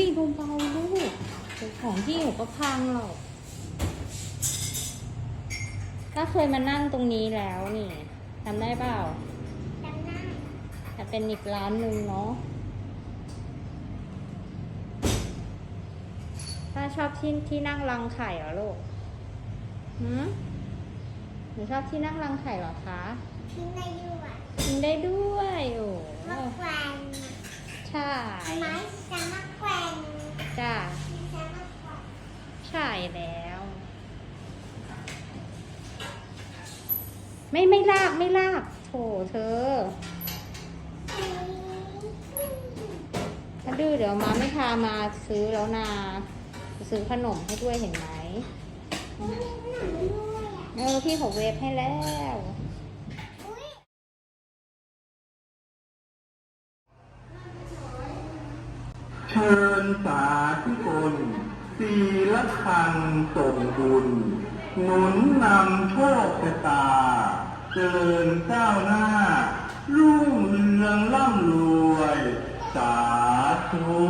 ยเบาๆลูกเดี๋ยวของที่อยู่ก็พังหรอก ก็เคยมานั่งตรงนี้แล้วนี่จำได้เปล่าจำได้แต่เป็นอีกร้านหนึ่งเนาะถ้าชอบที่ที่นั่งรังไข่เหรอลูกหืมหนูชอบที่นั่งรังไข่เหรอคะทิ้งได้ด้วยกินได้ด้วยโอ้มะแขวนใช่ไม้จะมะแขวน จ้า ใช่แล้ว ไม่ไม่ลากไม่ลากโถเธอถ้าดื้อเดี๋ยวมาไม่พามาซื้อแล้วนาซื้อขนมให้ด้วยเห็นไหมเออพี่เขาเวฟให้แล้ว เชิญสาธุชนสีละคังส่งบุญ หนุนนำโชคชะตา เจริญก้าวหน้า รุ่งเรืองร่ำรวย สาธุ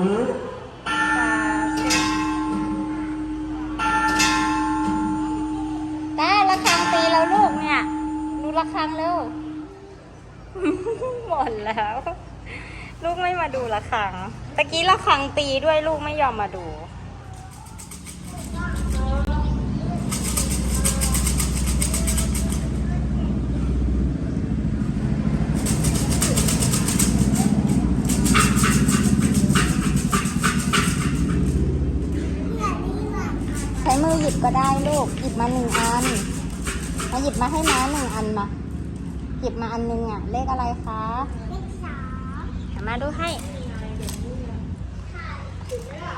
ได้ระฆังตีแล้วลูกเนี่ย ดูระฆังเร็ว หมดแล้ว ลูกไม่มาดูระฆังตะกี้ระฆังตีด้วยลูกไม่ยอมมาดู ใช้มือหยิบก็ได้ลูก หยิบมาหนึ่งอัน มาหยิบมาให้ม้าหนึ่งอันมา หยิบมาอันหนึงอะ เลขอะไรคะ เลข มาดูให้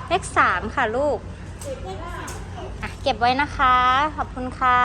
เลขสามค่ะลูก อะ เก็บไว้นะคะ ขอบคุณค่ะ